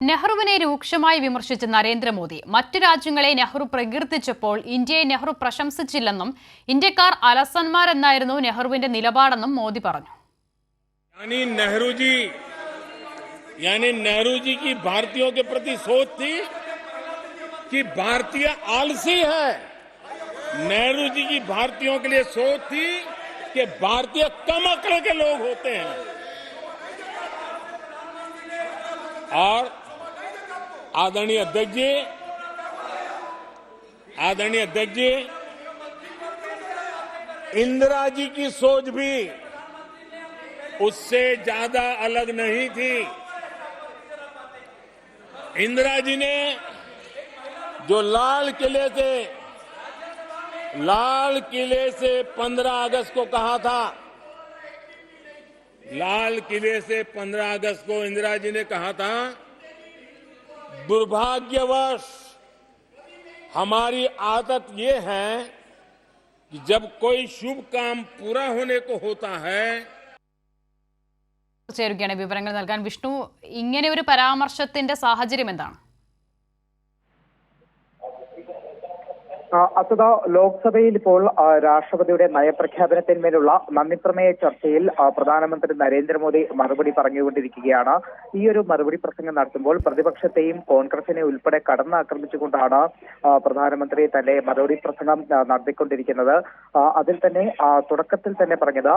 നെഹ്റുവിനെ രൂക്ഷമായി വിമർശിച്ച നരേന്ദ്രമോദി മറ്റു രാജ്യങ്ങളെ നെഹ്റു പ്രകീർത്തിച്ചപ്പോൾ ഇന്ത്യയെ നെഹ്റു പ്രശംസിച്ചില്ലെന്നും ഇന്ത്യക്കാർ അലസന്മാരെന്നായിരുന്നു നെഹ്റുവിന്റെ നിലപാടെന്നും മോദി പറഞ്ഞു यानी नेहरू जी यानी नेहरू जी की भारतीयों के प्रति सोच थी कि भारतीय आलसी है नेहरू जी की भारतीयों के लिए सोच थी कि भारतीय कम अकड़ के लोग होते हैं और आदरणीय अध्यक्ष जी, आदरणीय अध्यक्ष जी, इंदिरा जी की सोच भी उससे ज़्यादा अलग नहीं थी। इंदिरा जी ने जो लाल किले से, लाल किले से 15 अगस्त को कहा था, लाल किले से 15 अगस्त को इंदिरा जी ने कहा था दुर्भाग्यवश हमारी आदत ये है कि जब कोई शुभ काम पूरा होने को होता है ചേരുകയാണ് വിവരങ്ങൾ നൽകാൻ വിഷ്ണു ഇങ്ങനെ ഒരു പരാമർശത്തിന്റെ സാഹചര്യം എന്താണ് അസത ലോക്സഭയിൽ ഇപ്പോൾ രാഷ്ട്രപതിയുടെ നയപ്രഖ്യാപനത്തിന്മേലുള്ള നന്ദിപ്രമേയ ചർച്ചയിൽ പ്രധാനമന്ത്രി നരേന്ദ്രമോദി മറുപടി പറഞ്ഞുകൊണ്ടിരിക്കുകയാണ്. ഈ ഒരു മറുപടി പ്രസംഗം നടത്തുമ്പോൾ പ്രതിപക്ഷത്തെയും കോൺഗ്രസിനെ ഉൾപ്പെടെ കടന്നാക്രമിച്ചുകൊണ്ടാണ് പ്രധാനമന്ത്രി തന്റെ മറുപടി പ്രസംഗം നടത്തിക്കൊണ്ടിരിക്കുന്നത്. അതിൽ തന്നെ തുടക്കത്തിൽ തന്നെ പറഞ്ഞത്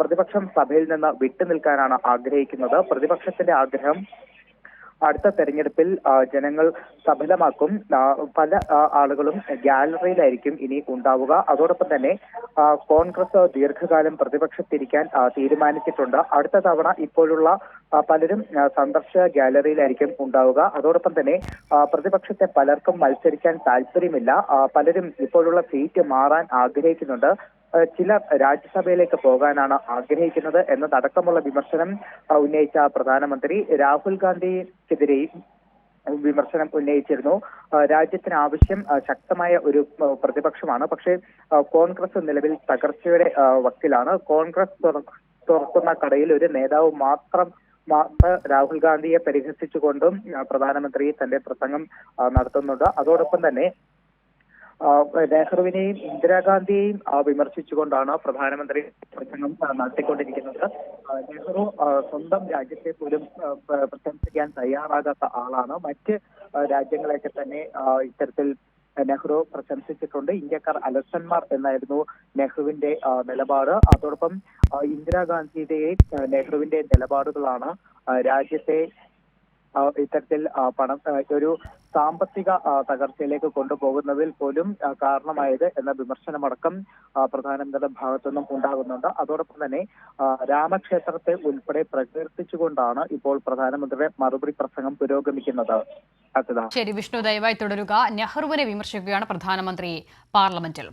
പ്രതിപക്ഷം സഭയിൽ നിന്ന് വിട്ടുനിൽക്കാനാണ് ആഗ്രഹിക്കുന്നത്. പ്രതിപക്ഷത്തിന്റെ ആഗ്രഹം അടുത്ത തെരഞ്ഞെടുപ്പിൽ ജനങ്ങൾ സഫലമാക്കും പല ആളുകളും ഗാലറിയിലായിരിക്കും ഇനി ഉണ്ടാവുക. അതോടൊപ്പം തന്നെ കോൺഗ്രസ് ദീർഘകാലം പ്രതിപക്ഷത്തിരിക്കാൻ തീരുമാനിച്ചിട്ടുണ്ട്. അടുത്ത തവണ ഇപ്പോഴുള്ള പലരും സന്ദർശക ഗാലറിയിലായിരിക്കും ഉണ്ടാവുക. അതോടൊപ്പം തന്നെ പ്രതിപക്ഷത്തെ പലർക്കും മത്സരിക്കാൻ താല്പര്യമില്ല. പലരും ഇപ്പോഴുള്ള സീറ്റ് മാറാൻ ആഗ്രഹിക്കുന്നുണ്ട്. ആ, ചിലർ രാജ്യസഭയിലേക്ക് പോകാനാണ് ആഗ്രഹിക്കുന്നത് എന്നതടക്കമുള്ള വിമർശനം ഉന്നയിച്ച പ്രധാനമന്ത്രി രാഹുൽ ഗാന്ധിക്കെതിരെയും വിമർശനം ഉന്നയിച്ചിരുന്നു. രാജ്യത്തിന് ആവശ്യം ശക്തമായ ഒരു പ്രതിപക്ഷമാണ്. പക്ഷേ കോൺഗ്രസ് നിലവിൽ തകർച്ചയുടെ വക്കിലാണ്. കോൺഗ്രസ് തുറ- തുറക്കുന്ന കടയിൽ ഒരു നേതാവ് മാത്രം രാഹുൽ ഗാന്ധിയെ പരിഹസിച്ചുകൊണ്ടും പ്രധാനമന്ത്രി തന്റെ പ്രസംഗം നടത്തുന്നുണ്ട്. അതോടൊപ്പം തന്നെ നെഹ്റുവിനെയും ഇന്ദിരാഗാന്ധിയെയും വിമർശിച്ചുകൊണ്ടാണ് പ്രധാനമന്ത്രി പ്രസംഗം നടത്തിക്കൊണ്ടിരിക്കുന്നത്. നെഹ്റു സ്വന്തം രാജ്യത്തെ പോലും പ്രശംസിക്കാൻ തയ്യാറാകാത്ത ആളാണ്. മറ്റ് രാജ്യങ്ങളെയൊക്കെ തന്നെ ഇത്തരത്തിൽ നെഹ്റു പ്രശംസിച്ചിട്ടുണ്ട്. ഇന്ത്യക്കാർ അലസന്മാർ എന്നായിരുന്നു നെഹ്റുവിന്റെ നിലപാട്. അതോടൊപ്പം ഇന്ദിരാഗാന്ധിയുടെ നെഹ്റുവിന്റെ നിലപാടുകളാണ് രാജ്യത്തെ ഇത്തരത്തിൽ പണം ഒരു സാമ്പത്തിക തകർച്ചയിലേക്ക് കൊണ്ടുപോകുന്നതിൽ പോലും കാരണമായത് എന്ന വിമർശനമടക്കം പ്രധാനമന്ത്രിയുടെ ഭാഗത്തു നിന്നും ഉണ്ടാകുന്നുണ്ട്. അതോടൊപ്പം തന്നെ രാമക്ഷേത്രത്തെ ഉൾപ്പെടെ പ്രകീർത്തിച്ചുകൊണ്ടാണ് ഇപ്പോൾ പ്രധാനമന്ത്രിയുടെ മറുപടി പ്രസംഗം പുരോഗമിക്കുന്നത്. ശരി വിഷ്ണു ദയവായി തുടരുക. നെഹ്റുവിനെ വിമർശിക്കുകയാണ് പ്രധാനമന്ത്രി പാർലമെന്റിൽ.